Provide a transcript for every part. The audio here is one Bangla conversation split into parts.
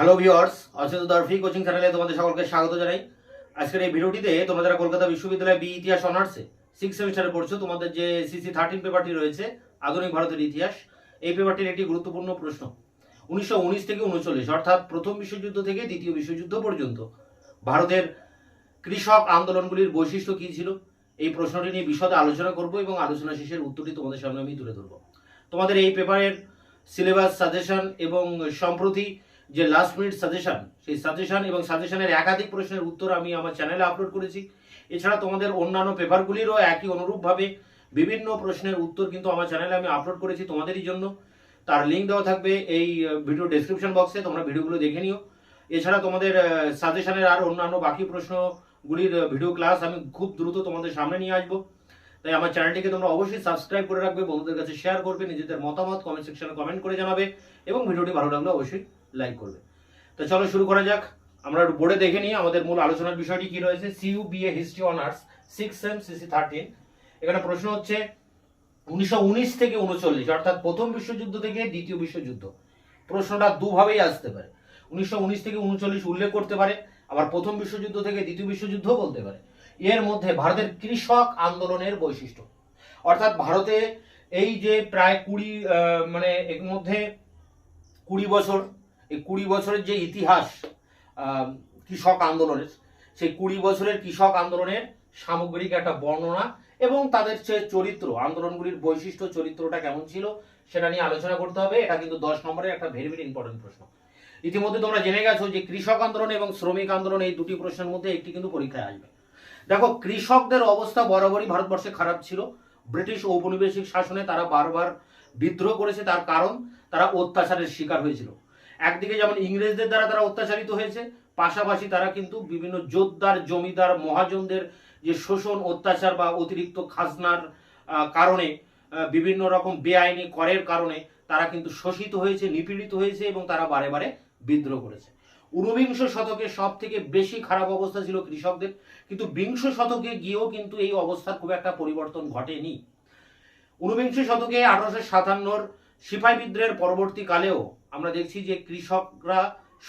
হ্যালো ভিউয়ার্স অচেত দরফি কোচিং চ্যানেলে তোমাদের সকলকে স্বাগত জানাই। আজকের এই ভিডিওটিতে তোমরা যারা কলকাতা বিশ্ববিদ্যালয়ে বি ইতিহাস অনার্সে সিক্স সেমিস্টারে পড়ছো, তোমাদের যে সিসি থার্টিন পেপারটি রয়েছে, আধুনিক ভারতের ইতিহাস, এই পেপারটির একটি গুরুত্বপূর্ণ প্রশ্ন। উনিশশো উনিশ থেকে উনচল্লিশ, অর্থাৎ প্রথম বিশ্বযুদ্ধ থেকে দ্বিতীয় বিশ্বযুদ্ধ পর্যন্ত, ভারতের কৃষক আন্দোলনগুলির বৈশিষ্ট্য কী ছিল? এই প্রশ্নটি নিয়ে বিশদে আলোচনা করব এবং আলোচনা শেষের উত্তরটি তোমাদের সামনে আমি তুলে ধরবো। তোমাদের এই পেপারের সিলেবাস সাজেশন এবং সম্প্রতি যে লাস্ট মিনিট সাজেশন সেই সাজেশন এবং সাজেশনের একাধিক প্রশ্নের উত্তর আমি আমার চ্যানেলে আপলোড করেছি। এছাড়া তোমাদের অন্যান্য পেপারগুলিরও একই অনুরূপভাবে বিভিন্ন প্রশ্নের উত্তর কিন্তু আমার চ্যানেলে আমি আপলোড করেছি তোমাদেরই জন্য। তার লিঙ্ক দেওয়া থাকবে এই ভিডিও ডেসক্রিপশন বক্সে তোমরা ভিডিওগুলো দেখে নিও। এছাড়া তোমাদের সাজেশনের আর অন্যান্য বাকি প্রশ্নগুলির ভিডিও ক্লাস আমি খুব দ্রুত তোমাদের সামনে নিয়ে আসব। তাই আমার চ্যানেলটিকে তোমরা অবশ্যই সাবস্ক্রাইব করে রাখবে, বন্ধুদের কাছে শেয়ার করবে, নিজেদের মতামত কমেন্ট সেকশনে কমেন্ট করে জানাবে এবং ভিডিওটি ভালো লাগলে অবশ্যই লাইক করবে। তো চলো শুরু করা যাক। আমরা একটু বোর্ডে দেখে নিই আমাদের মূল আলোচনার বিষয়টি কি রয়েছে। CU BA history honours six M CC thirteen এখানে প্রশ্ন হচ্ছে উনিশশো উনিশ থেকে উনচল্লিশ, অর্থাৎ প্রথম বিশ্বযুদ্ধ থেকে দ্বিতীয় বিশ্বযুদ্ধ। প্রশ্নটা দুভাবেই আসতে পারে। উনিশশো উনিশ থেকে উনচল্লিশ উল্লেখ করতে পারে, আবার প্রথম বিশ্বযুদ্ধ থেকে দ্বিতীয় বিশ্বযুদ্ধ বলতে পারে। এর মধ্যে ভারতের কৃষক আন্দোলনের বৈশিষ্ট্য। অর্থাৎ ভারতে এই যে প্রায় কুড়ি মানে এর মধ্যে কুড়ি বছর এই কুড়ি বছরের যে ইতিহাস কৃষক আন্দোলনের, সেই কুড়ি বছরের কৃষক আন্দোলনের সামগ্রিক একটা বর্ণনা এবং তাদের যে চরিত্র, আন্দোলনগুলির বৈশিষ্ট্য, চরিত্রটা কেমন ছিল সেটা নিয়ে আলোচনা করতে হবে। এটা কিন্তু দশ নম্বরের একটা ভেরি ভেরি ইম্পর্টেন্ট প্রশ্ন। ইতিমধ্যে তোমরা জেনে গেছো যে কৃষক আন্দোলন এবং শ্রমিক আন্দোলন এই দুটি প্রশ্নের মধ্যে একটি কিন্তু পরীক্ষায় আসবে। দেখো, কৃষকদের অবস্থা বরাবরই ভারতবর্ষে খারাপ ছিল। ব্রিটিশ ঔপনিবেশিক শাসনে তারা বারবার বিদ্রোহ করেছে, তার কারণ তারা অত্যাচারের শিকার হয়েছিল। একদিকে যেমন ইংরেজদের দ্বারা তারা অত্যাচারিত হয়েছে, পাশাপাশি তারা কিন্তু বিভিন্ন জোরদার জমিদার মহাজনদের যে শোষণ, অত্যাচার বা অতিরিক্ত খাজনার কারণে বিভিন্ন রকম বেআইনি করের কারণে তারা কিন্তু শোষিত হয়েছে, নিপীড়িত হয়েছে এবং তারা বারে বারে বিদ্রোহ করেছে। ঊনবিংশ শতকে সব থেকে বেশি খারাপ অবস্থা ছিল কৃষকদের, কিন্তু বিংশ শতকে গিয়েও কিন্তু এই অবস্থার খুব একটা পরিবর্তন ঘটেনি। ঊনবিংশ শতকে আঠারোশো সাতান্নর সিপাহী বিদ্রোহের পরবর্তীকালেও আমরা দেখছি যে কৃষকরা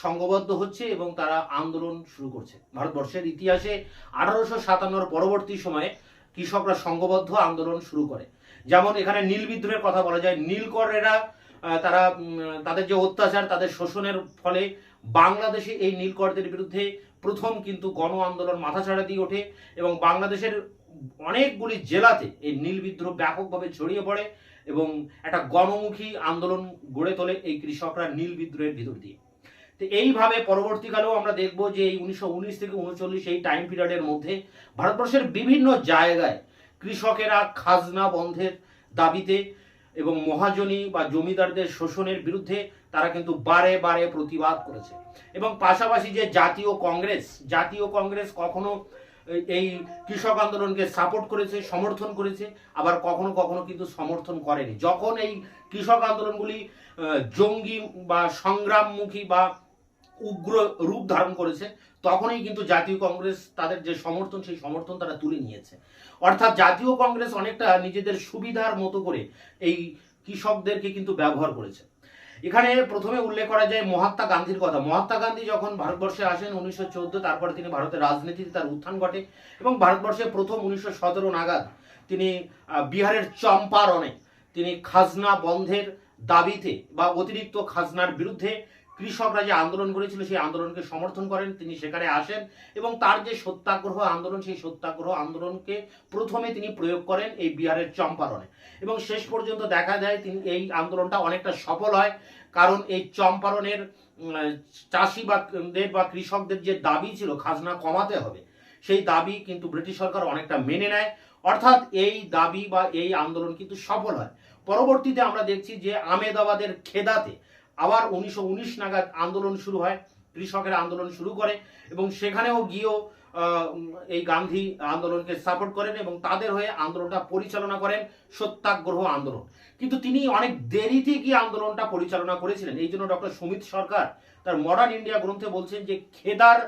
সংঘবদ্ধ হচ্ছে এবং তারা আন্দোলন শুরু করছে। ভারতবর্ষের ইতিহাসে আঠারোশো সাতান্নর পরবর্তী সময়ে কৃষকরা সংঘবদ্ধ আন্দোলন শুরু করে। যেমন এখানে নীল বিদ্রোহের কথা বলা যায়। নীলকরেরা তারা তাদের যে অত্যাচার, তাদের শোষণের ফলে বাংলাদেশে এই নীলকরদের বিরুদ্ধে প্রথম কিন্তু গণ আন্দোলন মাথাছাড়া দিয়ে ওঠে এবং বাংলাদেশের অনেকগুলি জেলাতে এই নীল বিদ্রোহ ব্যাপকভাবে ছড়িয়ে পড়ে। এবং একটা গণমুখী আন্দোলন গড়ে তোলে এই কৃষকরা নীল বিদ্রোহের ভিতর দিয়ে। তো এইভাবে পরবর্তীকালেও আমরা দেখব যে এই উনিশশো উনিশ থেকে উনচল্লিশ এই টাইম পিরিয়ডের মধ্যে ভারতবর্ষের বিভিন্ন জায়গায় কৃষকেরা খাজনা বন্ধের দাবিতে এবং মহাজনী বা জমিদারদের শোষণের বিরুদ্ধে তারা কিন্তু বারে বারে প্রতিবাদ করেছে। এবং পাশাপাশি যে জাতীয় কংগ্রেস জাতীয় কংগ্রেস কখনো এই- কৃষক আন্দোলনকে সাপোর্ট করেছে, সমর্থন করেছে, আবার কখনো কখনো কিন্তু সমর্থন করেনি। যখন এই কৃষক আন্দোলনগুলি জঙ্গি বা সংগ্রামমুখী বা উগ্র রূপ ধারণ করেছে, তখনই কিন্তু জাতীয় কংগ্রেস তাদের যে সমর্থন, সেই সমর্থন তারা তুলে নিয়েছে। অর্থাৎ জাতীয় কংগ্রেস অনেকটা নিজেদের সুবিধার মতো করে এই কৃষকদেরকে কিন্তু ব্যবহার করেছে। এখানে প্রথমে উল্লেখ করা যায় মহাত্মা গান্ধীর কথা। মহাত্মা গান্ধী যখন ভারতবর্ষে আসেন উনিশশো চোদ্দ, তারপরে তিনি ভারতের রাজনীতিতে তার উত্থান ঘটে এবং ভারতবর্ষে প্রথম উনিশশো সতেরো নাগাদ তিনি বিহারের চম্পারণে তিনি খাজনা বন্ধের দাবিতে বা অতিরিক্ত খাজনার বিরুদ্ধে কৃষকরা যে আন্দোলন করেছিল, সেই আন্দোলনকে সমর্থন করেন, তিনি সেখানে আসেন এবং তার যে সত্যাগ্রহ আন্দোলন, সেই সত্যাগ্রহ আন্দোলনকে প্রথমে তিনি প্রয়োগ করেন এই বিহারের চম্পারণে। এবং শেষ পর্যন্ত দেখা যায় তিনি এই আন্দোলনটা অনেকটা সফল হয়, কারণ এই চম্পারণের চাষি বা বা কৃষকদের যে দাবি ছিল, খাজনা কমাতে হবে, সেই দাবি কিন্তু ব্রিটিশ সরকার অনেকটা মেনে নেয়। অর্থাৎ এই দাবি বা এই আন্দোলন কিন্তু সফল হয়। পরবর্তীতে আমরা দেখছি যে আমেদাবাদের খেদাতে আবার উনিশশো উনিশ নাগাদ আন্দোলন শুরু হয়, কৃষকের আন্দোলন শুরু করে এবং সেখানেও গিয়েও এই গান্ধী আন্দোলনকে সাপোর্ট করেন এবং তাদের হয়ে আন্দোলনটা পরিচালনা করেন সত্যাগ্রহ আন্দোলন। কিন্তু তিনি অনেক দেরিতে গিয়ে আন্দোলনটা পরিচালনা করেছিলেন। এই জন্য ডক্টর সুমিত সরকার তার মডার্ন ইন্ডিয়া গ্রন্থে বলছেন যে, খেদার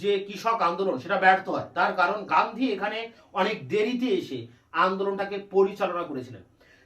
যে কৃষক আন্দোলন সেটা ব্যর্থ হয়। তার কারণ গান্ধী এখানে অনেক দেরিতে এসে আন্দোলনটাকে পরিচালনা করেছিলেন।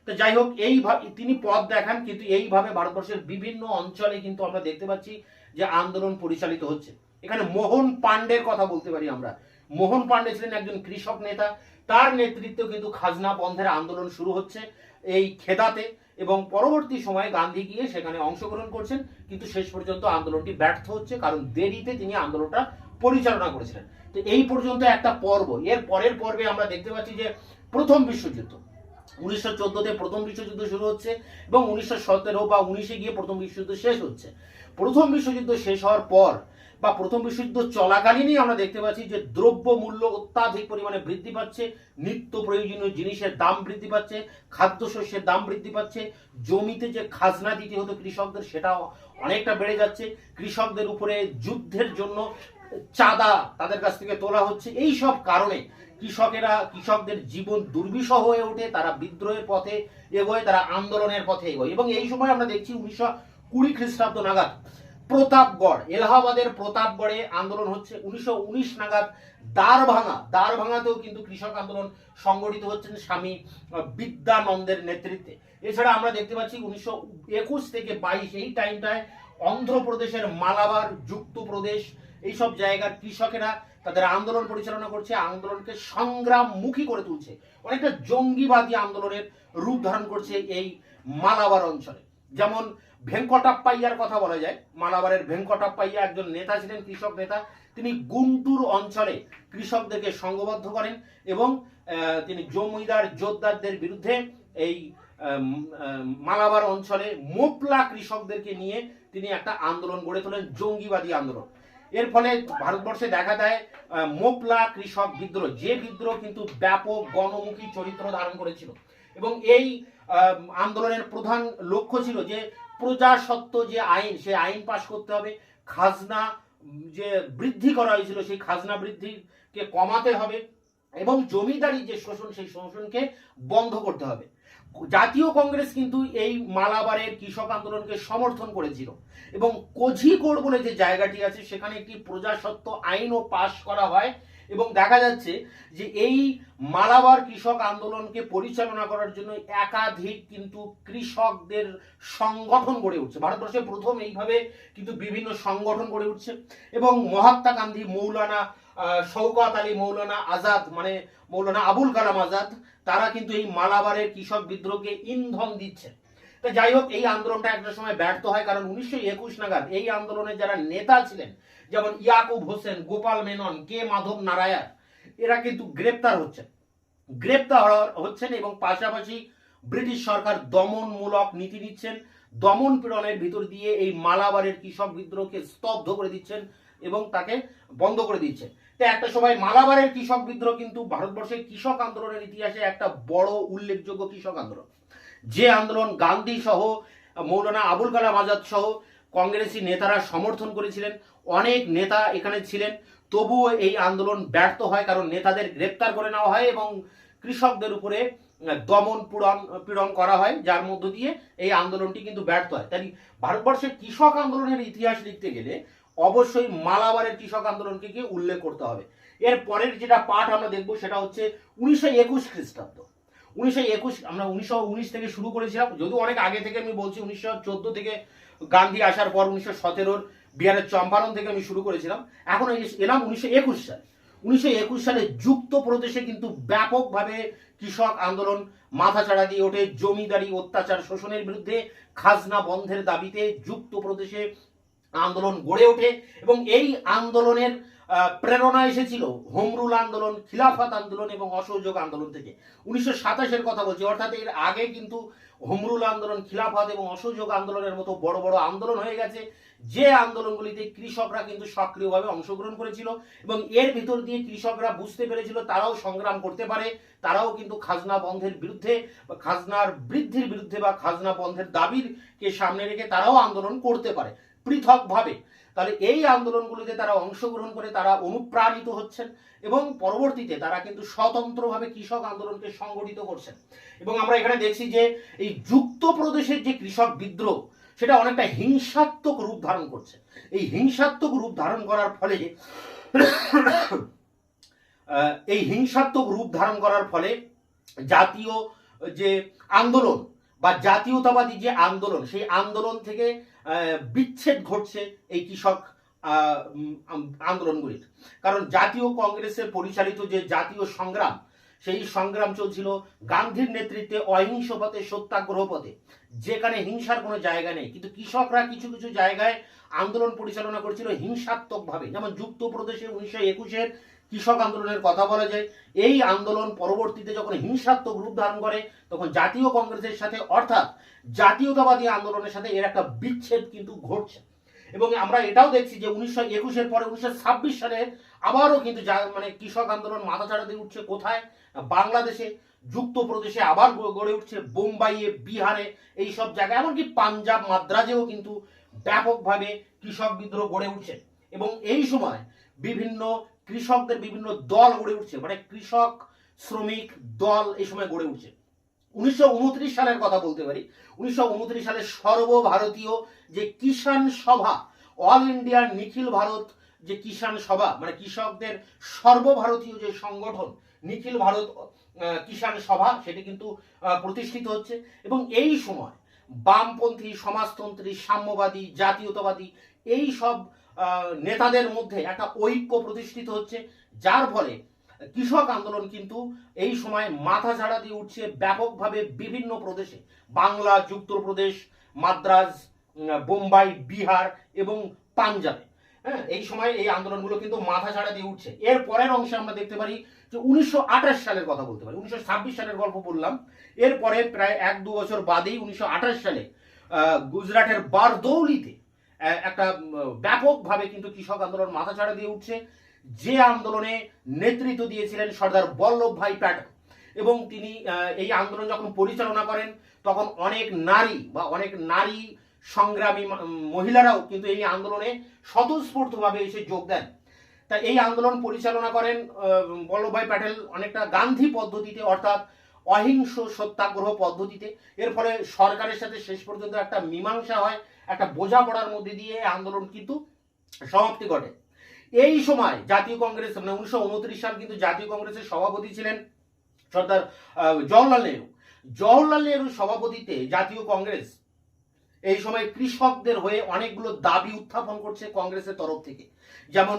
তো যাই হোক এইভাবে তিনি পথ দেখান, কিন্তু এইভাবে ভারতবর্ষের বিভিন্ন অঞ্চলে কিন্তু আমরা দেখতে পাচ্ছি যে আন্দোলন পরিচালিত হচ্ছে। এখানে মোহন পাণ্ডের কথা বলতে পারি আমরা। মোহন পাণ্ডে ছিলেন একজন কৃষক নেতা। তার নেতৃত্বে কিন্তু খাজনা বন্ধের আন্দোলন শুরু হচ্ছে এই খেদাতে এবং পরবর্তী সময়ে গান্ধী গিয়ে সেখানে অংশগ্রহণ করছেন, কিন্তু শেষ পর্যন্ত আন্দোলনটি ব্যর্থ হচ্ছে কারণ দেরিতে তিনি আন্দোলনটা পরিচালনা করেছিলেন। তো এই পর্যন্ত একটা পর্ব। এর পরের পর্বে আমরা দেখতে পাচ্ছি যে প্রথম বিশ্বযুদ্ধ। উনিশশো চোদ্দতে প্রথম বিশ্বযুদ্ধ শুরু হচ্ছে এবং উনিশশো সতেরো বা উনিশে গিয়ে প্রথম বিশ্বযুদ্ধ শেষ হচ্ছে। প্রথম বিশ্বযুদ্ধ শেষ হওয়ার পর বা প্রথম বিশ্বযুদ্ধ চলাকালীনই আমরা দেখতে পাচ্ছি যে দ্রব্য মূল্য অত্যাধিক পরিমাণে বৃদ্ধি পাচ্ছে, নিত্য প্রয়োজনীয় জিনিসের দাম বৃদ্ধি পাচ্ছে, খাদ্যশস্যের দাম বৃদ্ধি পাচ্ছে, জমিতে যে খাজনা দিতে হতো কৃষকদের সেটাও অনেকটা বেড়ে যাচ্ছে, কৃষকদের উপরে যুদ্ধের জন্য চাঁদা তাদের কাছ থেকে তোলা হচ্ছে। এই সব কারণে কৃষকেরা, কৃষকদের জীবন দুর্বিষহ হয়ে ওঠে, তারা বিদ্রোহের পথে এগোয়, তারা আন্দোলনের পথে এগোয়। এবং এই সময় আমরা দেখছি উনিশশো কুড়ি খ্রিস্টাব্দ নাগাদ প্রতাপগড়, এলাহাবাদের প্রতাপগড়ে আন্দোলন হচ্ছে। উনিশশো উনিশ নাগাদ দ্বার ভাঙা দ্বার ভাঙাতেও কিন্তু কৃষক আন্দোলন সংগঠিত হচ্ছেন স্বামী বিদ্যানন্দের নেতৃত্বে। এছাড়া আমরা দেখতে পাচ্ছি উনিশশো একুশ থেকে বাইশ, এই টাইমটায় অন্ধ্রপ্রদেশের মালাবার যুক্তপ্রদেশ এইসব জায়গার কৃষকেরা তাদের আন্দোলন পরিচালনা করছে, আন্দোলনকে সংগ্রামমুখী করে তুলছে। অনেকটা জঙ্গিবাদী আন্দোলনের রূপ ধারণ করছে এই মালাবার অঞ্চলে। যেমন ভেঙ্কটাপ্পাইয়ার কথা বলা যায়। মালাবারের ভেঙ্কটাপ্পাইয়া একজন নেতা ছিলেন, কৃষক নেতা। তিনি গুন্টুর অঞ্চলে কৃষকদেরকে সংঘবদ্ধ করেন এবং তিনি জমিদার জোরদারদের বিরুদ্ধে এই মালাবার অঞ্চলে মোপলা কৃষকদেরকে নিয়ে তিনি একটা আন্দোলন গড়ে তোলেন, জঙ্গিবাদী আন্দোলন। এর ফলে ভারতবর্ষে দেখা দেয় মোপলা কৃষক বিদ্রোহ, যে বিদ্রোহ কিন্তু ব্যাপক গণমুখী চরিত্র ধারণ করেছিল। এবং এই আন্দোলনের প্রধান লক্ষ্য ছিল যে প্রজাসত্ব যে আইন, সেই আইন পাশ করতে হবে। খাজনা যে বৃদ্ধি করা হয়েছিল, সেই খাজনা বৃদ্ধিকে কমাতে হবে এবং জমিদারি যে শোষণ, সেই শোষণকে বন্ধ করতে হবে। জাতীয় কংগ্রেস কিন্তু এই মালাবারের কৃষক আন্দোলনকে সমর্থন করেছিল। এবং কোঝিকোড় বলে যে জায়গাটি আছে, সেখানে একটি প্রজাসত্ব আইনও পাশ করা হয় এবং দেখা যাচ্ছে যে এই মালাবার কৃষক আন্দোলনকে পরিচালনা করার জন্য একাধিক কিন্তু কৃষকদের সংগঠন গড়ে উঠছে। ভারতবর্ষে প্রথম এইভাবে কিন্তু বিভিন্ন সংগঠন গড়ে উঠছে। এবং মহাত্মা গান্ধী, মৌলানা শওকত আলী, মৌলানা আজাদ মানে মৌলানা আবুল কালাম আজাদ তারা কিন্তু এই মালাবারের কৃষক বিদ্রোহকে ইন্ধন দিচ্ছে। যাই হোক, এই আন্দোলনটা একটা সময় ব্যর্থ হয়, কারণ উনিশশো একুশ নাগাদ এই আন্দোলনের যারা নেতা ছিলেন, যেমন ইয়াকুব হোসেন, গোপাল মেনন, কে মাধব নারায়ণ, এরা কিন্তু গ্রেপ্তার হচ্ছেন। গ্রেপ্তার হচ্ছেন এবং পাশাপাশি ব্রিটিশ সরকার দমনমূলক নীতি নিচ্ছেন, দমন পীড়নের ভিতর দিয়ে এই মালাবারের কৃষক বিদ্রোহকে স্তব্ধ করে দিচ্ছেন এবং তাকে বন্ধ করে দিচ্ছেন তো একটা সময় মালাবারের কৃষক বিদ্রোহ কিন্তু ভারতবর্ষের কৃষক আন্দোলনের ইতিহাসে একটা বড় উল্লেখযোগ্য কৃষক আন্দোলন। যে আন্দোলন গান্ধী সহ, মৌলানা আবুল কালাম আজাদ সহ কংগ্রেসি নেতারা সমর্থন করেছিলেন, অনেক নেতা এখানে ছিলেন, তবুও এই আন্দোলন ব্যর্থ হয় কারণ নেতাদের গ্রেপ্তার করে নেওয়া হয় এবং কৃষকদের উপরে দমন পীড়ন পীড়ন করা হয়, যার মধ্য দিয়ে এই আন্দোলনটি কিন্তু ব্যর্থ হয়। তাই ভারতবর্ষের কৃষক আন্দোলনের ইতিহাস লিখতে গেলে অবশ্যই মালাবারের কৃষক আন্দোলনকে কি উল্লেখ করতে হবে। এর পরের যেটা পাঠ আমরা দেখব সেটা হচ্ছে উনিশশো একুশ খ্রিস্টাব্দ। উনিশশো একুশ, আমরা উনিশশো উনিশ থেকে শুরু করেছিলাম। যদিও অনেক আগে থেকে আমি বলছি উনিশশো চোদ্দ থেকে গান্ধী আসার পর উনিশশো সতেরোর বিহারের চম্পারণ থেকে আমি শুরু করেছিলাম। এখন এলাম উনিশশো একুশ সাল। উনিশশো একুশ সালে যুক্ত প্রদেশে কিন্তু ব্যাপকভাবে কৃষক আন্দোলন মাথাচাড়া দিয়ে ওঠে। জমিদারি, অত্যাচার, শোষণের বিরুদ্ধে খাজনা বন্ধের দাবিতে যুক্ত প্রদেশে আন্দোলন গড়ে ওঠে এবং এই আন্দোলনের প্রেরণা এসেছিল হোমরুল আন্দোলন, খিলাফত আন্দোলন এবং অসহযোগ আন্দোলন থেকে। উনিশশো সাতাশের কথা বলছি, অর্থাৎ এর আগে কিন্তু হোমরুল আন্দোলন, খিলাফত এবং অসহযোগ আন্দোলনের মতো বড় বড় আন্দোলন হয়ে গেছে। যে আন্দোলনগুলিতে কৃষকরা কিন্তু সক্রিয়ভাবে অংশগ্রহণ করেছিল এবং এর ভিতর দিয়ে কৃষকরা বুঝতে পেরেছিল তারাও সংগ্রাম করতে পারে, তারাও কিন্তু খাজনা বন্ধের বিরুদ্ধে খাজনার বৃদ্ধির বিরুদ্ধে বা খাজনা বন্ধের দাবির কে সামনে রেখে তারাও আন্দোলন করতে পারে। পৃথকভাবে। তাহলে এই আন্দোলনগুলিতে তারা অংশগ্রহণ করে তারা অনুপ্রাণিত হচ্ছেন এবং পরবর্তীতে তারা কিন্তু স্বতন্ত্রভাবে কৃষক আন্দোলনকে সংগঠিত করছেন। এবং আমরা এখানে দেখছি যে এই যুক্ত প্রদেশের যে কৃষক বিদ্রোহ, সেটা অনেকটা হিংসাত্মক রূপ ধারণ করছে। এই হিংসাত্মক রূপ ধারণ করার ফলে এই হিংসাত্মক রূপ ধারণ করার ফলে জাতীয় যে আন্দোলন বা জাতীয়তাবাদী যে আন্দোলন, সেই আন্দোলন থেকে বিচ্ছেদ ঘটছে এই কৃষক আন্দোলনগুলির। কারণ জাতীয় কংগ্রেসের পরিচালিত যে জাতীয় সংগ্রাম, সেই সংগ্রাম চলছিল গান্ধীর নেতৃত্বে অহিংস পথে, সত্যাগ্রহ পথে। যেখানে হিংসার কোনো জায়গা নেই। কিন্তু কৃষকরা কিছু কিছু জায়গায় আন্দোলন পরিচালনা করছিল হিংসাত্মকভাবে। যেমন যুক্ত যুক্তপ্রদেশে উনিশশো একুশের কৃষক আন্দোলনের কথা বলা যায়। এই আন্দোলন পরবর্তীতে যখন হিংসাত্মক রূপ ধারণ করে, তখন জাতীয় কংগ্রেসের সাথে, অর্থাৎ জাতীয়তাবাদী আন্দোলনের সাথে এর একটা বিচ্ছেদ কিন্তু ঘটছে। এবং আমরা এটাও দেখছি যে উনিশশো একুশের পরে, উনিশশো ছাব্বিশ সালে আবারও কিন্তু মানে কৃষক আন্দোলন মাথা চাড়া দিয়ে উঠছে কোথায়? বাংলাদেশে, যুক্তপ্রদেশে আবার গড়ে উঠছে বোম্বাইয়ে, বিহারে, এই সব জায়গায়। এমনকি পাঞ্জাব, মাদ্রাজেও কিন্তু ব্যাপকভাবে কৃষক বিদ্রোহ গড়ে উঠছে। এবং এই সময় বিভিন্ন কৃষকদের বিভিন্ন দল গড়ে উঠছে মানে কৃষক, শ্রমিক দল এই সময় গড়ে উঠছে। উনিশশো উনত্রিশ সালের কথা বলতে পারি। উনিশশো উনত্রিশ সালে সর্বভারতীয় যে কিষাণ সভা অল ইন্ডিয়া নিখিল ভারত যে কিষাণ সভা মানে কৃষকদের সর্বভারতীয় যে সংগঠন নিখিল ভারত কিষাণ সভা, সেটি কিন্তু প্রতিষ্ঠিত হচ্ছে। এবং এই সময় বামপন্থী, সমাজতন্ত্রী, সাম্যবাদী, জাতীয়তাবাদী, এই সব নেতাদের মধ্যে একটা ঐক্য প্রতিষ্ঠিত হচ্ছে, যার ফলে কৃষক আন্দোলন কিন্তু এই সময় মাথা ঝাড়া দিয়ে উঠছে ব্যাপকভাবে বিভিন্ন প্রদেশে। বাংলা, যুক্তপ্রদেশ, মাদ্রাজ বোম্বাই, বিহার এবং পাঞ্জাবে। হ্যাঁ এই সময় এই আন্দোলনগুলো কিন্তু মাথা ছাড়া দিয়ে উঠছে। এর পরের অংশে আমরা দেখতে পারি যে উনিশশো আঠাশ সালের কথা বলতে পারি, উনিশশো ছাব্বিশ সালের গল্প বললাম। এরপরে প্রায় এক দু বছর বাদেই উনিশশো আঠাশ সালে গুজরাটের বারদৌলিতে একটা ব্যাপকভাবে কিন্তু কৃষক আন্দোলন মাথা ছাড়া দিয়ে উঠছে। যে আন্দোলনে নেতৃত্ব দিয়েছিলেন সর্দার বল্লভ ভাই প্যাটেল। এবং তিনি এই আন্দোলন যখন পরিচালনা করেন, তখন অনেক নারী বা অনেক নারী সংগ্রামী মহিলারাও কিন্তু এই আন্দোলনে স্বতঃস্ফূর্তভাবে এসে যোগ দেন। তা এই আন্দোলন পরিচালনা করেন বল্লভভাই প্যাটেল অনেকটা গান্ধী পদ্ধতিতে, অর্থাৎ অহিংস সত্যাগ্রহ পদ্ধতিতে। এর ফলে সরকারের সাথে শেষ পর্যন্ত একটা মীমাংসা হয়। একটা বোঝাপড়ার মধ্যে দিয়ে আন্দোলন কিন্তু সমাপ্তি ঘটে। এই সময় জাতীয় কংগ্রেস মানে উনিশশো উনত্রিশ সাল কিন্তু জাতীয় কংগ্রেসের সভাপতি ছিলেন সর্দার জওহরলাল নেহরু। জওহরলাল নেহরুর সভাপতিতে জাতীয় কংগ্রেস এই সময় কৃষকদের হয়ে অনেকগুলো দাবি উত্থাপন করছে কংগ্রেসের তরফ থেকে। যেমন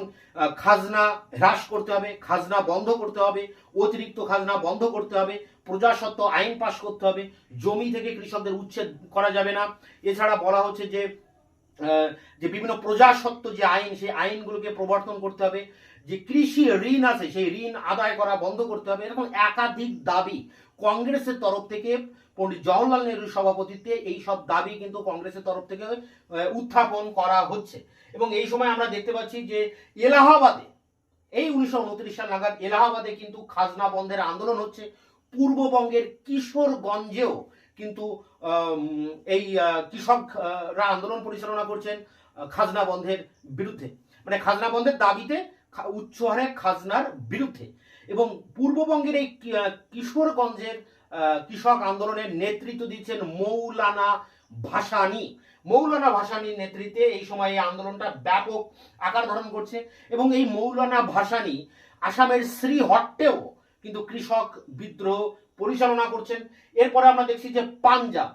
খাজনা হ্রাস করতে হবে, খাজনা বন্ধ করতে হবে, অতিরিক্ত খাজনা বন্ধ করতে হবে প্রজাসত্ব আইন পাশ করতে হবে। জমি থেকে কৃষকদের উচ্ছেদ করা যাবে না। এছাড়া বলা হচ্ছে যে যে বিভিন্ন প্রজাসত্ব যে আইন, সেই আইনগুলোকে প্রবর্তন করতে হবে। যে কৃষি ঋণ আছে, সেই ঋণ আদায় করা বন্ধ করতে হবে। এরকম একাধিক দাবি কংগ্রেসের তরফ থেকে, পণ্ডিত জওহরলাল নেহরুর সভাপতিত্বে এই সব দাবি কিন্তু কংগ্রেসের তরফ থেকে উত্থাপন করা হচ্ছে। এবং এই সময় আমরা দেখতে পাচ্ছি যে, এলাহাবাদে, এই উনিশশো উনত্রিশ সাল নাগাদ এলাহাবাদে কিন্তু খাজনা বন্ধের আন্দোলন হচ্ছে। পূর্ববঙ্গের কিশোরগঞ্জেও কিন্তু এই কৃষকরা আন্দোলন পরিচালনা করছেন খাজনা বন্ধের বিরুদ্ধে। মানে খাজনা বন্ধের দাবিতে উচ্চ হারে খাজনার বিরুদ্ধে। এবং পূর্ববঙ্গের এই কিশোরগঞ্জের কৃষক আন্দোলনের নেতৃত্ব দিচ্ছেন মৌলানা ভাসানী। মৌলানা ভাসানীর নেতৃত্বে এই সময় এই আন্দোলনটা ব্যাপক আকার ধারণ করছে। এবং এই মৌলানা ভাসানী আসামের শ্রীহট্টেও কিন্তু কৃষক বিদ্রোহ পরিচালনা করছেন। এরপরে আমরা দেখছি যে পাঞ্জাব।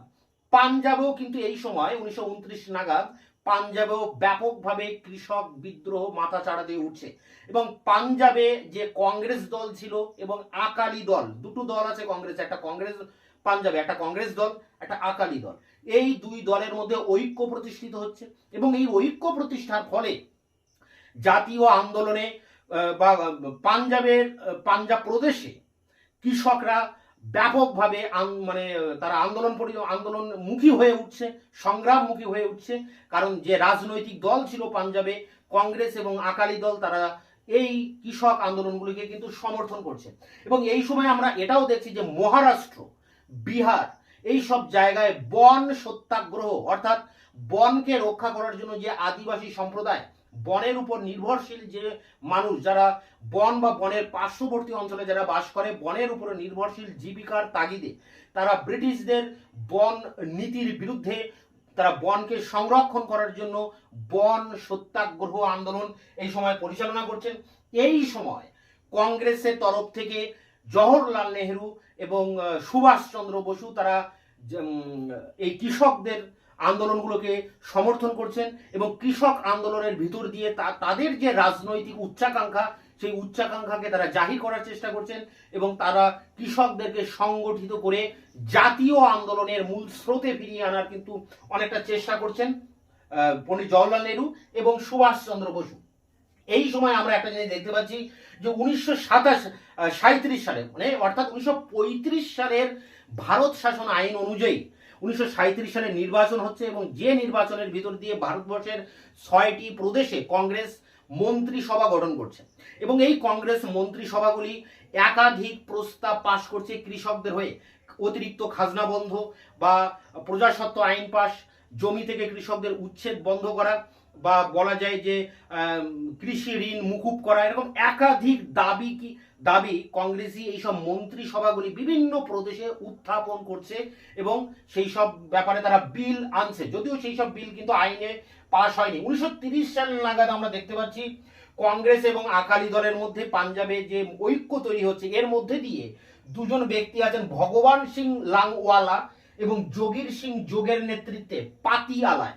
পাঞ্জাবেও কিন্তু এই সময় উনিশশো উনত্রিশ নাগাদ পাঞ্জাবেও ব্যাপকভাবে কৃষক বিদ্রোহ মাথা চাড়া দিয়ে উঠছে। এবং পাঞ্জাবে যে কংগ্রেস দল ছিল এবং আকালি দল, দুটো দল আছে কংগ্রেস, একটা কংগ্রেস পাঞ্জাবে, একটা কংগ্রেস দল, একটা আকালি দল। এই দুই দলের মধ্যে ঐক্য প্রতিষ্ঠিত হচ্ছে এবং এই ঐক্য প্রতিষ্ঠার ফলে জাতীয় আন্দোলনে বা পাঞ্জাবের পাঞ্জাব প্রদেশে কৃষকরা ব্যাপকভাবে মানে তারা আন্দোলন পরি আন্দোলনমুখী হয়ে উঠছে, সংগ্রামমুখী হয়ে উঠছে। কারণ যে রাজনৈতিক দল ছিল পাঞ্জাবে, কংগ্রেস এবং আকালি দল, তারা এই কৃষক আন্দোলনগুলিকে কিন্তু সমর্থন করছে। এবং এই সময় আমরা এটাও দেখছি যে মহারাষ্ট্র, বিহার, এই সব জায়গায় বন সত্যাগ্রহ, অর্থাৎ বনকে রক্ষা করার জন্য যে আদিবাসী সম্প্রদায় বনের উপর নির্ভরশীল যে মানুষ, যারা বন বা বনের পার্শ্ববর্তী অঞ্চলে যারা বাস করে, বনের উপরে নির্ভরশীল জীবিকার তাগিদে তারা ব্রিটিশদের বন নীতির বিরুদ্ধে তারা বনকে সংরক্ষণ করার জন্য বন সত্যাগ্রহ আন্দোলন এই সময় পরিচালনা করছেন। এই সময় কংগ্রেসের তরফ থেকে জওহরলাল নেহেরু এবং সুভাষচন্দ্র বসু তারা এই কৃষকদের আন্দোলনগুলোকে সমর্থন করছেন এবং কৃষক আন্দোলনের ভিতর দিয়ে তাদের যে রাজনৈতিক উচ্চাকাঙ্ক্ষা, সেই উচ্চাকাঙ্ক্ষাকে তারা জাহির করার চেষ্টা করছেন এবং তারা কৃষকদেরকে সংগঠিত করে জাতীয় আন্দোলনের মূল স্রোতে ফিরিয়ে আনার কিন্তু অনেকটা চেষ্টা করছেন পণ্ডিত জওয়াহরলাল নেহরু এবং সুভাষ চন্দ্র বসু। এই সময় আমরা একটা জিনিস দেখতে পাচ্ছি যে উনিশশো সাতাশ সাঁত্রিশ সালে মানে অর্থাৎ উনিশশো পঁয়ত্রিশ সালের ভারত শাসন আইন অনুযায়ী উনিশশো সালে নির্বাচন হচ্ছে এবং যে নির্বাচনের ভিতর দিয়ে ভারতবর্ষের ছয়টি প্রদেশে কংগ্রেস মন্ত্রিসভা গঠন করছে। এবং এই কংগ্রেস মন্ত্রিসভাগুলি একাধিক প্রস্তাব পাশ করছে কৃষকদের হয়ে। অতিরিক্ত খাজনা বন্ধ বা প্রজাসত্ব আইন পাশ, জমি থেকে কৃষকদের উচ্ছেদ বন্ধ করা বা বলা যায় যে কৃষি ঋণ মুকুব করা, এরকম একাধিক দাবি কি দাবি, কংগ্রেসই এইসব মন্ত্রিসভাগুলি বিভিন্ন প্রদেশে উত্থাপন করছে এবং সেই সব ব্যাপারে তারা বিল আনছে। যদিও সেই সব বিল কিন্তু আইনে পাশ হয়নি। উনিশশো সাল নাগাদ আমরা দেখতে পাচ্ছি, কংগ্রেস এবং আকালি দলের মধ্যে পাঞ্জাবে যে ঐক্য তৈরি হচ্ছে, এর মধ্যে দিয়ে দুজন ব্যক্তি আছেন ভগবান সিং লাংওয়ালা এবং যোগীর সিং যোগের নেতৃত্বে পাতিয়ালায়।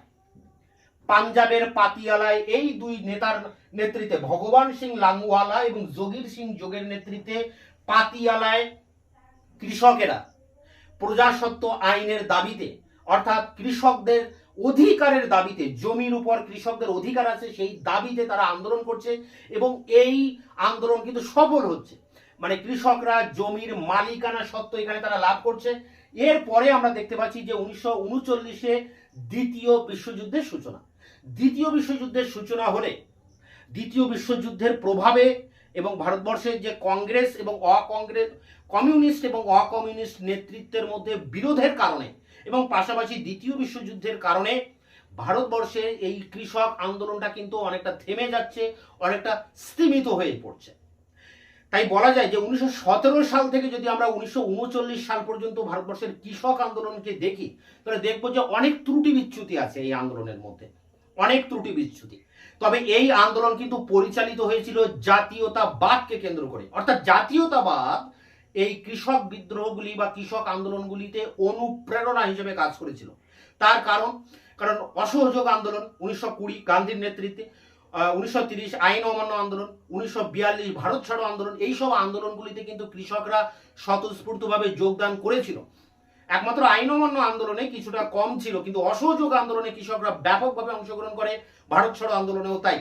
পাঞ্জাবের পাতিয়ালায় এই দুই নেতার নেতৃত্বে, ভগবান সিং লাংওয়ালা এবং যোগীর সিং যোগের নেতৃত্বে পাতিয়ালায় কৃষকেরা প্রজাসত্ব আইনের দাবিতে, অর্থাৎ কৃষকদের অধিকারের দাবিতে, জমির উপর কৃষকদের অধিকার আছে সেই দাবিতে তারা আন্দোলন করছে এবং এই আন্দোলন কিন্তু সফল হচ্ছে। মানে কৃষকরা জমির মালিকানা সত্ত্ব এখানে তারা লাভ করছে। এরপরে আমরা দেখতে পাচ্ছি যে উনিশশো উনচল্লিশে দ্বিতীয় বিশ্বযুদ্ধের সূচনা। দ্বিতীয় বিশ্বযুদ্ধের সূচনা হলে দ্বিতীয় বিশ্বযুদ্ধের প্রভাবে এবং ভারতবর্ষের যে কংগ্রেস এবং অকংগ্রেস, কমিউনিস্ট এবং অকমিউনিস্ট নেতৃত্বের মধ্যে বিরোধের কারণে এবং পাশাপাশি দ্বিতীয় বিশ্বযুদ্ধের কারণে ভারতবর্ষে এই কৃষক আন্দোলনটা কিন্তু অনেকটা থেমে যাচ্ছে, অনেকটা স্তীমিত হয়ে পড়ছে। তাই বলা যায় যে উনিশশো সতেরো সাল থেকে যদি আমরা উনিশশো উনচল্লিশ সাল পর্যন্ত ভারতবর্ষের কৃষক আন্দোলনকে দেখি, তাহলে দেখব যে অনেক ত্রুটি বিচ্যুতি আছে এই আন্দোলনের মধ্যে। অনেক ত্রুটি বিচ্যুতি। তবে এই আন্দোলন কিন্তু পরিচালিত হয়েছিল জাতীয়তাবাদকে কেন্দ্র করে। অর্থাৎ জাতীয়তাবাদ এই কৃষক বিদ্রোহগুলি বা কৃষক আন্দোলনগুলিতে অনুপ্রেরণা হিসেবে কাজ করেছিল। তার কারণ কারণ অসহযোগ আন্দোলন, উনিশশো কুড়ি গান্ধীর নেতৃত্বে উনিশশো আইন অমান্য আন্দোলন, উনিশশো বিয়াল্লিশ ভারত ছাড়ো আন্দোলন, এইসব আন্দোলনগুলিতে কিন্তু কৃষকরা স্বতঃস্ফূর্তভাবে যোগদান করেছিল। একমাত্র আইন অমান্য আন্দোলনে কিছুটা কম ছিল, কিন্তু অসহযোগ আন্দোলনে কৃষকরা ব্যাপকভাবে অংশগ্রহণ করে, ভারত ছাড়ো আন্দোলনেও তাই।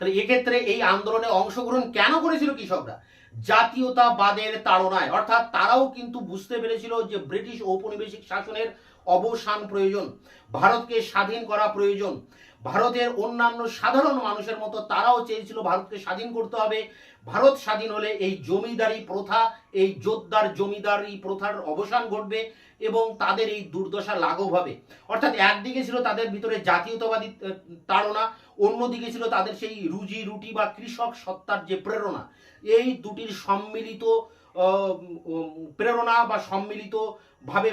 তাহলে এক্ষেত্রে এই আন্দোলনে অংশগ্রহণ কেন করেছিল কৃষকরা? জাতীয়তাবাদের তাড়নায়, অর্থাৎ তারাও কিন্তু বুঝতে পেরেছিল যে ব্রিটিশ ঔপনিবেশিক শাসনের অবসান প্রয়োজন, ভারতকে স্বাধীন করা প্রয়োজন। ভারতের অন্যান্য সাধারণ মানুষের মতো তারাও চেয়েছিল ভারতকে স্বাধীন করতে হবে ভারত স্বাধীন হলে এই জমিদারি প্রথা, এই জোরদার জমিদারি প্রথার অবসান ঘটবে এবং তাদের এই দুর্দশা লাঘব হবে। অর্থাৎ একদিকে ছিল তাদের ভিতরে জাতীয়তাবাদী তাড়না, অন্যদিকে ছিল তাদের সেই রুজি রুটি বা কৃষক সত্তার যে প্রেরণা। এই দুটির সম্মিলিত প্রেরণা বা সম্মিলিত ভাবে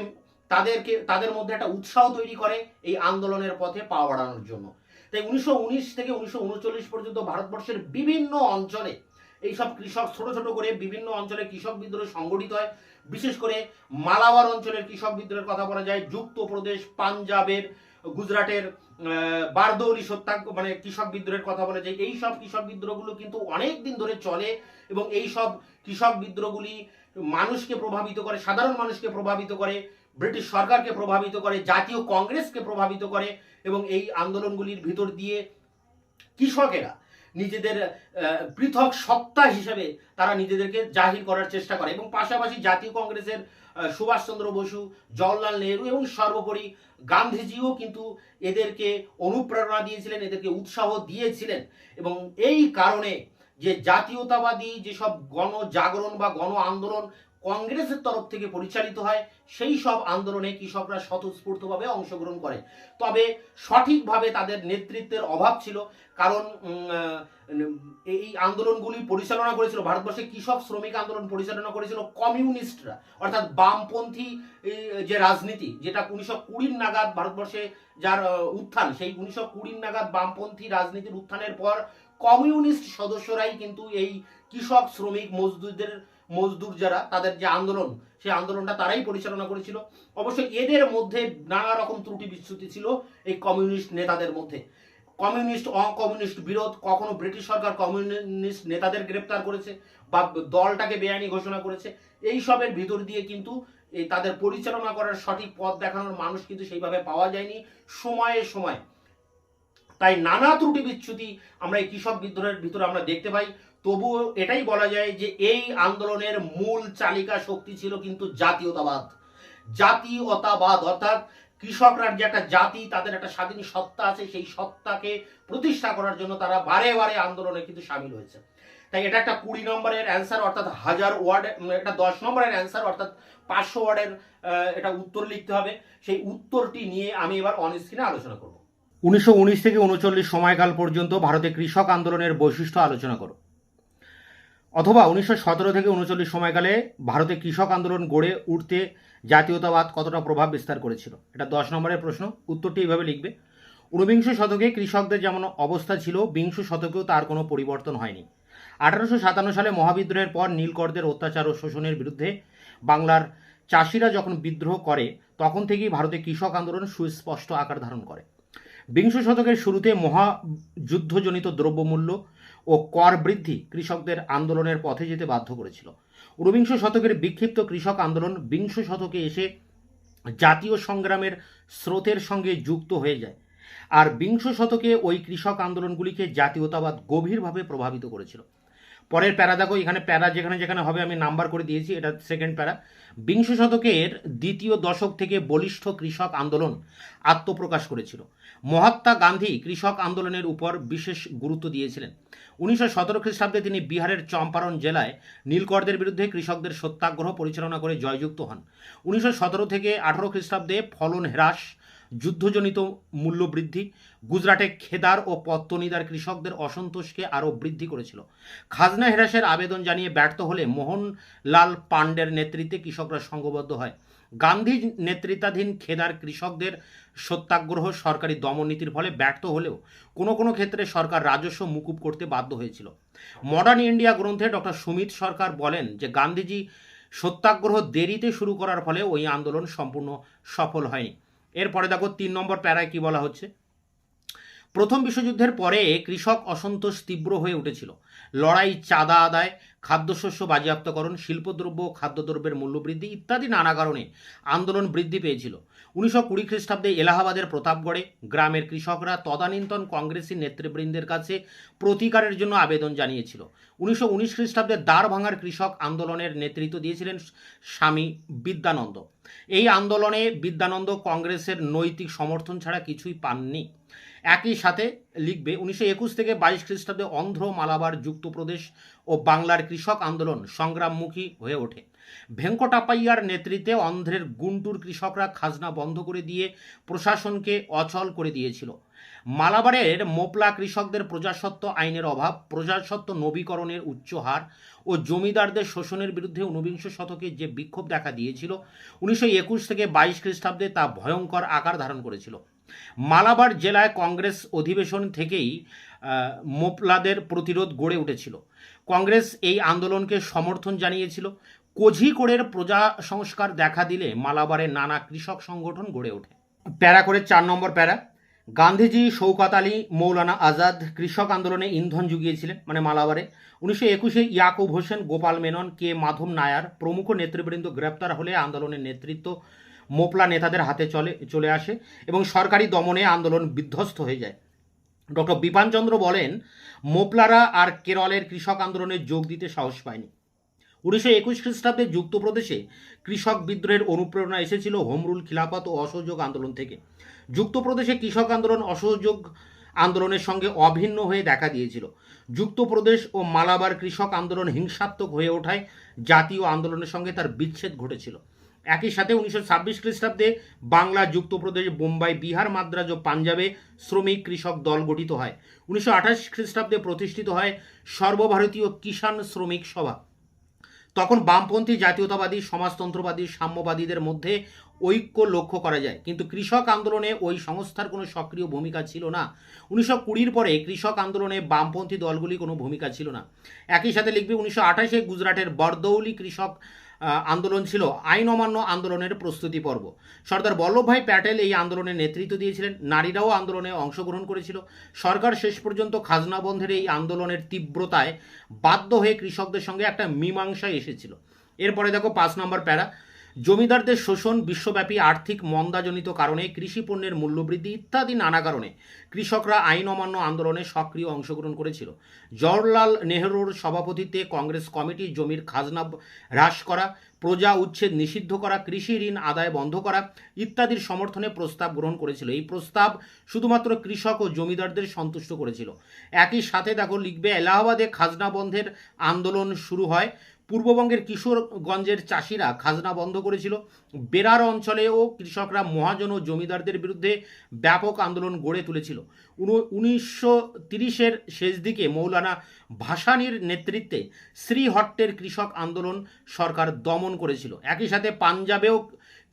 তাদেরকে, তাদের মধ্যে একটা উৎসাহ তৈরি করে এই আন্দোলনের পথে পা বাড়ানোর জন্য। তাই উনিশশো উনিশ থেকে উনিশশো উনচল্লিশ পর্যন্ত ভারতবর্ষের বিভিন্ন অঞ্চলে এইসব কৃষক ছোট ছোট করে বিভিন্ন অঞ্চলে কৃষক বিদ্রোহ সংগঠিত হয়। বিশেষ করে মালাবার অঞ্চলের কৃষক বিদ্রোহের কথা বলা যায়। যুক্ত প্রদেশ, পাঞ্জাবের, গুজরাটের বারদৌলি সত্যাগ্রহ মানে কৃষক বিদ্রোহের কথা বলা যায়। এই সব কৃষক বিদ্রোহগুলো কিন্তু অনেক দিন ধরে চলে এবং এই সব কৃষক বিদ্রোহগুলি মানুষকে প্রভাবিত করে, সাধারণ মানুষকে প্রভাবিত করে, ব্রিটিশ সরকারকে প্রভাবিত করে, জাতীয় কংগ্রেসকে প্রভাবিত করে এবং এই আন্দোলনগুলির ভিতর দিয়ে কৃষকেরা নিজেদের পৃথক সত্তা হিসেবে তারা নিজেদেরকে জাহির করার চেষ্টা করে। এবং পাশাপাশি জাতীয় কংগ্রেসের সুভাষচন্দ্র বসু, জওয়াহরলাল নেহরু এবং সর্বোপরি গান্ধীজিও কিন্তু এদেরকে অনুপ্রেরণা দিয়েছিলেন, এদেরকে উৎসাহ দিয়েছিলেন। এবং এই কারণে যে জাতীয়তাবাদী যেসব গণজাগরণ বা গণ আন্দোলন কংগ্রেসের তরফ থেকে পরিচালিত হয়, সেই সব আন্দোলনে কৃষকরা স্বতঃস্ফূর্তভাবে অংশগ্রহণ করে। তবে সঠিকভাবে তাদের নেতৃত্বের অভাব ছিল, কারণ এই আন্দোলনগুলি পরিচালনা করেছিল, ভারতবর্ষে কৃষক শ্রমিক আন্দোলন পরিচালনা করেছিল কমিউনিস্টরা, অর্থাৎ বামপন্থী যে রাজনীতি, যেটা উনিশশো কুড়ির নাগাদ ভারতবর্ষে যার উত্থান, সেই উনিশশো কুড়ির নাগাদ বামপন্থী রাজনীতির উত্থানের পর কমিউনিস্ট সদস্যরাই কিন্তু এই কৃষক শ্রমিক মজদুরদের মজদুর যারা, তাদের যে আন্দোলন, সেই আন্দোলনটা তারাই পরিচালনা করেছিল। অবশ্য এদের মধ্যে নানা রকম ত্রুটি বিচ্যুতি ছিল এই কমিউনিস্ট নেতাদের মধ্যে। কমিউনিস্ট, অকমিউনিস্ট বিরোধ কখনো ব্রিটিশ সরকার কমিউনিস্ট নেতাদের গ্রেপ্তার করেছে বা দলটাকে বেআইনি ঘোষণা করেছে। এই সবের ভিতর দিয়ে কিন্তু এই তাদের পরিচালনা করার সঠিক পথ দেখানোর মানুষ কিন্তু সেইভাবে পাওয়া যায়নি সময়ে সময়। তাই নানা ত্রুটি বিচ্যুতি আমরা এই কৃষক বিদ্রোহের ভিতরে আমরা দেখতে পাই। তবুও এটাই বলা যায় যে এই আন্দোলনের মূল চালিকা শক্তি ছিল কিন্তু জাতীয়তাবাদ। জাতীয়তাবাদ, অর্থাৎ কৃষকরা যে একটা জাতি, তাদের একটা স্বাধীন সত্তা আছে, সেই সত্তাকে প্রতিষ্ঠা করার জন্য তারা বারে বারে আন্দোলনে কিন্তু সামিল হয়েছে। তাই এটা একটা কুড়ি নম্বরের অ্যান্সার অর্থাৎ হাজার ওয়ার্ড এটা দশ নম্বরের অ্যান্সার অর্থাৎ পাঁচশো ওয়ার্ডের এটা উত্তর লিখতে হবে। সেই উত্তরটি নিয়ে আমি এবার অন স্ক্রিনে আলোচনা করব। উনিশশো উনিশ থেকে উনচল্লিশ সময়কাল পর্যন্ত ভারতে কৃষক আন্দোলনের বৈশিষ্ট্য আলোচনা করো। অথবা উনিশশো সতেরো থেকে উনচল্লিশ সময়কালে ভারতে কৃষক আন্দোলন গড়ে উঠতে জাতীয়তাবাদ কতটা প্রভাব বিস্তার করেছিল? এটা দশ নম্বরের প্রশ্ন, উত্তরটি এইভাবে লিখবে। ঊনবিংশ শতকে কৃষকদের যেমন অবস্থা ছিল, বিংশ শতকেও তার কোনো পরিবর্তন হয়নি। আঠারোশো সাতান্ন সালে মহাবিদ্রোহের পর নীলকরদের অত্যাচার ও শোষণের বিরুদ্ধে বাংলার চাষিরা যখন বিদ্রোহ করে, তখন থেকেই ভারতে কৃষক আন্দোলন সুস্পষ্ট আকার ধারণ করে। বিংশ শতকের শুরুতে মহাযুদ্ধজনিত দ্রব্যমূল্য ও কর বৃদ্ধি কৃষকদের আন্দোলনের পথে যেতে বাধ্য করেছিল। ঊনবিংশ শতকের বিক্ষিপ্ত কৃষক আন্দোলন বিংশ শতকে এসে জাতীয় সংগ্রামের স্রোতের সঙ্গে যুক্ত হয়ে যায় আর বিংশ শতকে ওই কৃষক আন্দোলনগুলিকে জাতীয়তাবাদ গভীরভাবে প্রভাবিত করেছিল। পরের প্যারা দেখো, এখানে প্যারা যেখানে যেখানে হবে আমি নাম্বার করে দিয়েছি, এটা সেকেন্ড প্যারা। বিংশ শতকের দ্বিতীয় দশক থেকে বলিষ্ঠ কৃষক আন্দোলন আত্মপ্রকাশ করেছিল। মহাত্মা গান্ধী কৃষক আন্দোলনের উপর বিশেষ গুরুত্ব দিয়েছিলেন। উনিশশো সতেরো খ্রিস্টাব্দে তিনি বিহারের চম্পারণ জেলায় নীলকরদের বিরুদ্ধে কৃষকদের সত্যাগ্রহ পরিচালনা করে জয়যুক্ত হন। উনিশশো সতেরো থেকে আঠারো খ্রিস্টাব্দে ফলন হ্রাস যুদ্ধজনিত মূল্য বৃদ্ধি গুজরাটে খেদার ও পত্তনিদার কৃষকদের অসন্তোষকে আরও বৃদ্ধি করেছিল। খাজনা হেরাসের আবেদন জানিয়ে ব্যর্থ হলে মোহনলাল পাণ্ডের নেতৃত্বে কৃষকরা সংঘবদ্ধ হয়। গান্ধী নেতৃত্বাধীন খেদার কৃষকদের সত্যাগ্রহ সরকারি দমননীতির ফলে ব্যর্থ হলেও কোনো কোনো ক্ষেত্রে সরকার রাজস্ব মুকুব করতে বাধ্য হয়েছিল। মডার্ন ইন্ডিয়া গ্রন্থে ডক্টর সুমিত সরকার বলেন যে, গান্ধীজি সত্যাগ্রহ দেরিতে শুরু করার ফলে ওই আন্দোলন সম্পূর্ণ সফল হয়নি। এরপরে দেখো তিন নম্বর প্যারায় কি বলা হচ্ছে? প্রথম বিশ্বযুদ্ধের পরে কৃষক অসন্তোষ তীব্র হয়ে উঠেছিল। লড়াই, চাঁদা আদায়, খাদ্যশস্য বাজেয়াপ্তকরণ শিল্পদ্রব্য, খাদ্যদ্রব্যের মূল্যবৃদ্ধি ইত্যাদি নানা কারণে আন্দোলন বৃদ্ধি পেয়েছিল। উনিশশো কুড়ি খ্রিস্টাব্দে এলাহাবাদের প্রতাপগড়ে গ্রামের কৃষকরা তদানীন্তন কংগ্রেসী নেতৃবৃন্দের কাছে প্রতিকারের জন্য আবেদন জানিয়েছিল। উনিশশো উনিশ খ্রিস্টাব্দে দ্বার ভাঙার কৃষক আন্দোলনের নেতৃত্ব দিয়েছিলেন স্বামী বিদ্যানন্দ। এই আন্দোলনে বিদ্যানন্দ কংগ্রেসের নৈতিক সমর্থন ছাড়া কিছুই পাননি। একই সাথে লিখবে, উনিশশো একুশ থেকে বাইশ খ্রিস্টাব্দে অন্ধ্র মালাবার যুক্তপ্রদেশ ও বাংলার কৃষক আন্দোলন সংগ্রামমুখী হয়ে ওঠে। ভেঙ্কটাপাইয়ার নেতৃত্বে অন্ধ্রের গুন্টুর কৃষকরা খাজনা বন্ধ করে দিয়ে প্রশাসনকে অচল করে দিয়েছিল। মালাবারের মোপলা কৃষকদের প্রজাসত্ব আইনের অভাব প্রজাসত্ব নবীকরণের উচ্চ হার ও জমিদারদের শোষণের বিরুদ্ধে ঊনবিংশ শতকে যে বিক্ষোভ দেখা দিয়েছিল, উনিশশো একুশ থেকে বাইশ খ্রিস্টাব্দে তা ভয়ঙ্কর আকার ধারণ করেছিল। মালাবার জেলায় কংগ্রেস অধিবেশন থেকেই মোপলাদের প্রতিরোধ গড়ে উঠেছিল। কংগ্রেস এই আন্দোলনকে সমর্থন জানিয়েছিল। কোঝিকোড়ের প্রজা সংস্কার দেখা দিলে মালাবারে নানা কৃষক সংগঠন গড়ে ওঠে। প্যারা করে চার নম্বর প্যারা। গান্ধীজি শৌকত আলী, মৌলানা আজাদ কৃষক আন্দোলনে ইন্ধন জুগিয়েছিলেন মানে মালাবারে। উনিশশো একুশে ইয়াকুব হোসেন, গোপাল মেনন, কে মাধব নায়ার প্রমুখ নেতৃবৃন্দ গ্রেপ্তার হলে আন্দোলনের নেতৃত্ব মোপলা নেতাদের হাতে চলে চলে আসে এবং সরকারি দমনে আন্দোলন বিধ্বস্ত হয়ে যায়। ডক্টর বিপানচন্দ্র বলেন, মোপলারা আর কেরলের কৃষক আন্দোলনে যোগ দিতে সাহস পায়নি। উনিশশো একুশ খ্রিস্টাব্দে যুক্তপ্রদেশে কৃষক বিদ্রোহের অনুপ্রেরণা এসেছিল হোমরুল খিলাফত ও অসহযোগ আন্দোলন থেকে। যুক্তপ্রদেশে কৃষক আন্দোলন, অসহযোগ আন্দোলনের সঙ্গে অভিন্ন হয়ে দেখা দিয়েছিল। যুক্তপ্রদেশ ও মালাবার কৃষক আন্দোলন হিংসাত্মক হয়ে ওঠায়, জাতীয় আন্দোলনের সঙ্গে তার বিচ্ছেদ ঘটেছিল। একই সাথে উনিশশো ছাব্বিশ খ্রিস্টাব্দে বাংলা, যুক্তপ্রদেশ, বোম্বাই, বিহার, মাদ্রাজ ও পাঞ্জাবে শ্রমিক কৃষক দল গঠিত হয়। উনিশশো আঠাশ খ্রিস্টাব্দে প্রতিষ্ঠিত হয় সর্বভারতীয় কিষাণ শ্রমিক সভা। তখন বামপন্থী, জাতীয়তাবাদী, সমাজতন্ত্রবাদী, সাম্যবাদীদের মধ্যে ঐক্য লক্ষ্য করা যায়। কিন্তু কৃষক আন্দোলনে ওই সংস্থার কোনো সক্রিয় ভূমিকা ছিল না। উনিশশো কুড়ির পরে কৃষক আন্দোলনে বামপন্থী দলগুলি কোনো ভূমিকা ছিল না। একই সাথে লিখবে, উনিশশো আঠাশে গুজরাটের বরদৌলি কৃষক আন্দোলন ছিল আইন অমান্য আন্দোলনের প্রস্তুতি পর্ব। সর্দার বল্লভভাই প্যাটেল এই আন্দোলনে নেতৃত্ব দিয়েছিলেন। নারীরাও আন্দোলনে অংশগ্রহণ করেছিল। সরকার শেষ পর্যন্ত খাজনা বন্ধের এই আন্দোলনের তীব্রতায় বাধ্য হয়ে কৃষকদের সঙ্গে একটা মীমাংসায় এসেছিল। এরপরে দেখো পাঁচ নম্বর প্যারা। জমিদারদের শোষণ, বিশ্বব্যাপী আর্থিক মন্দাজনিত কারণে কৃষি পণ্যের মূল্যবৃদ্ধি ইত্যাদি নানা কারণে কৃষকরা আইন অমান্য আন্দোলনে সক্রিয় অংশগ্রহণ করেছিল। জওহরলাল নেহরুর সভাপতিত্বে কংগ্রেস কমিটি জমির খাজনা হ্রাস করা, প্রজা উচ্ছেদ নিষিদ্ধ করা, কৃষি ঋণ আদায় বন্ধ করা ইত্যাদির সমর্থনে প্রস্তাব গ্রহণ করেছিল। এই প্রস্তাব শুধুমাত্র কৃষক ও জমিদারদের সন্তুষ্ট করেছিল। একই সাথে দেখো, লিখবে, এলাহাবাদে খাজনা বন্ধের আন্দোলন শুরু হয়। পূর্ববঙ্গের কিশোরগঞ্জের চাষিরা খাজনা বন্ধ করেছিল। বেরার অঞ্চলেও কৃষকরা মহাজন ও জমিদারদের বিরুদ্ধে ব্যাপক আন্দোলন গড়ে তুলেছিল। উনিশশো তিরিশের শেষ দিকে মৌলানা ভাসানির নেতৃত্বে শ্রীহট্টের কৃষক আন্দোলন সরকার দমন করেছিল। একই সাথে পাঞ্জাবেও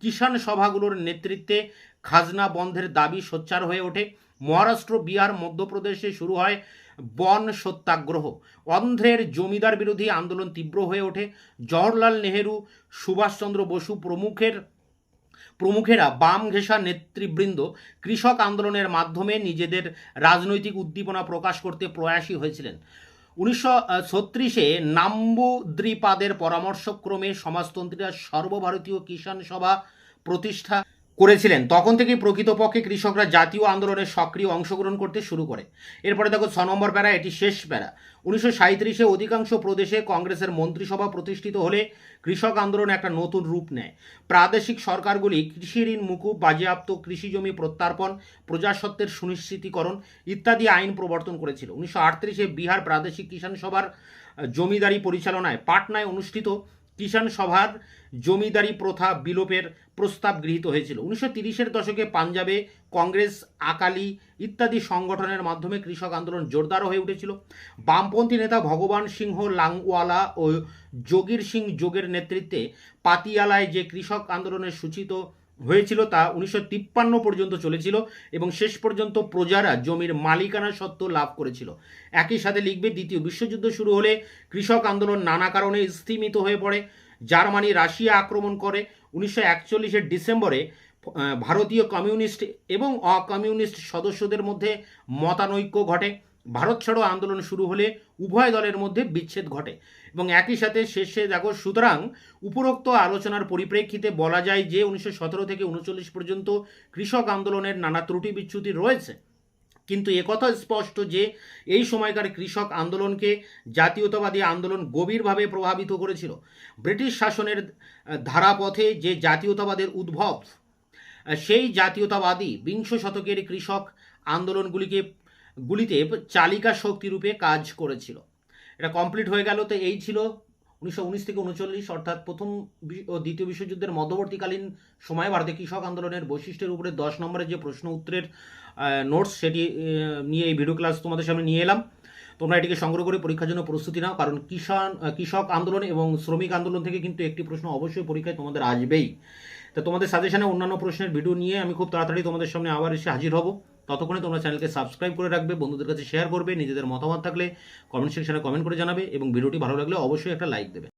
কিষাণ সভাগুলোর নেতৃত্বে খাজনা বন্ধের দাবি সোচ্চার হয়ে ওঠে। মহারাষ্ট্র, বিহার, মধ্যপ্রদেশে শুরু হয় বন সত্যাগ্রহ। অন্ধ্রের জমিদার বিরোধী আন্দোলন তীব্র হয়ে ওঠে। জওহরলাল নেহেরু, সুভাষচন্দ্র বসু প্রমুখের, প্রমুখেরা বাম ঘেঁষা নেতৃবৃন্দ কৃষক আন্দোলনের মাধ্যমে নিজেদের রাজনৈতিক উদ্দীপনা প্রকাশ করতে প্রয়াসী হয়েছিলেন। উনিশশো ছত্রিশে নাম্বুদ্রিপাদের পরামর্শক্রমে সমাজতন্ত্রীরা সর্বভারতীয় কিষাণ সভা প্রতিষ্ঠা করেছিলেন। তখন থেকেই প্রকৃতপক্ষে কৃষকরা জাতীয় আন্দোলনে সক্রিয় অংশগ্রহণ করতে শুরু করে। এরপরে দেখো, ছ নম্বর প্যারা, এটি শেষ প্যারা। উনিশশো সাঁত্রিশে অধিকাংশ প্রদেশে কংগ্রেসের মন্ত্রিসভা প্রতিষ্ঠিত হলে কৃষক আন্দোলন একটা নতুন রূপ নেয়। প্রাদেশিক সরকারগুলি কৃষি ঋণ, মুকুব, বাজেয়াপ্ত, কৃষি জমি প্রত্যার্পণ প্রজাসত্বের সুনিশ্চিতীকরণ ইত্যাদি আইন প্রবর্তন করেছিল। উনিশশো আটত্রিশে বিহার প্রাদেশিক কিষাণ সভার জমিদারি পরিচালনায় পাটনায় অনুষ্ঠিত কিষাণ সভার জমিদারি প্রথা বিলোপের প্রস্তাব গৃহীত হয়েছিল। উনিশশো তিরিশের দশকে পাঞ্জাবে কংগ্রেস, আকালি ইত্যাদি সংগঠনের মাধ্যমে কৃষক আন্দোলন জোরদার হয়ে উঠেছিল। বামপন্থী নেতা ভগবান সিংহ, লাংওয়ালা ও যোগীর সিং যোগের নেতৃত্বে পাতিয়ালায় যে কৃষক আন্দোলনের সূচিত হয়েছিল তা উনিশশো তিপ্পান্ন পর্যন্ত চলেছিল এবং শেষ পর্যন্ত প্রজারা জমির মালিকানা সত্ত্ব লাভ করেছিল। একই সাথে লিখবে, দ্বিতীয় বিশ্বযুদ্ধ শুরু হলে কৃষক আন্দোলন নানা কারণে স্থিমিত হয়ে পড়ে। জার্মানি রাশিয়া আক্রমণ করে। উনিশশো একচল্লিশের ডিসেম্বরে ভারতীয় কমিউনিস্ট এবং অকমিউনিস্ট সদস্যদের মধ্যে মতানৈক্য ঘটে। ভারত ছাড়ো আন্দোলন শুরু হলে উভয় দলের মধ্যে বিচ্ছেদ ঘটে এবং একই সাথে শেষে দেখো, সুতরাং উপরোক্ত আলোচনার পরিপ্রেক্ষিতে বলা যায় যে উনিশশো সতেরো থেকে উনচল্লিশ পর্যন্ত কৃষক আন্দোলনের নানা ত্রুটি বিচ্যুতি রয়েছে। কিন্তু একথা স্পষ্ট যে এই সময়কার কৃষক আন্দোলনকে জাতীয়তাবাদী আন্দোলন গভীরভাবে প্রভাবিত করেছিল। ব্রিটিশ শাসনের ধারাপথে যে জাতীয়তাবাদের উদ্ভব সেই জাতীয়তাবাদী বিংশ শতকের কৃষক আন্দোলনগুলিকে, গুলিতে চালিকা শক্তিরূপে কাজ করেছিল। এটা কমপ্লিট হয়ে গেল, তো এই ছিল উনিশশো উনিশ থেকে উনচল্লিশ, অর্থাৎ প্রথম ও দ্বিতীয় বিশ্বযুদ্ধের মধ্যবর্তীকালীন সময়ে ভারতে কৃষক আন্দোলনের বৈশিষ্ট্যের উপরে দশ নম্বরের যে প্রশ্ন উত্তরের নোটস সেটি নিয়ে এই ভিডিও ক্লাস তোমাদের সামনে নিয়ে এলাম। তোমরা এটিকে সংগ্রহ করে পরীক্ষার জন্য প্রস্তুতি নাও, কারণ কিষাণ কৃষক আন্দোলন এবং শ্রমিক আন্দোলন থেকে কিন্তু একটি প্রশ্ন অবশ্যই পরীক্ষায় তোমাদের আসবেই। তো তোমাদের সাজেশনে অন্যান্য প্রশ্নের ভিডিও নিয়ে আমি খুব তাড়াতাড়ি তোমাদের সামনে আবার এসে হাজির হব। ততক্ষণে তোমরা চ্যানেলকে সাবস্ক্রাইব করে রাখবে, বন্ধুদের কাছে শেয়ার করবে, নিজেদের মতামত থাকলে কমেন্ট সেকশনে কমেন্ট করে জানাবে এবং ভিডিওটি ভালো লাগলে অবশ্যই একটা লাইক দেবে।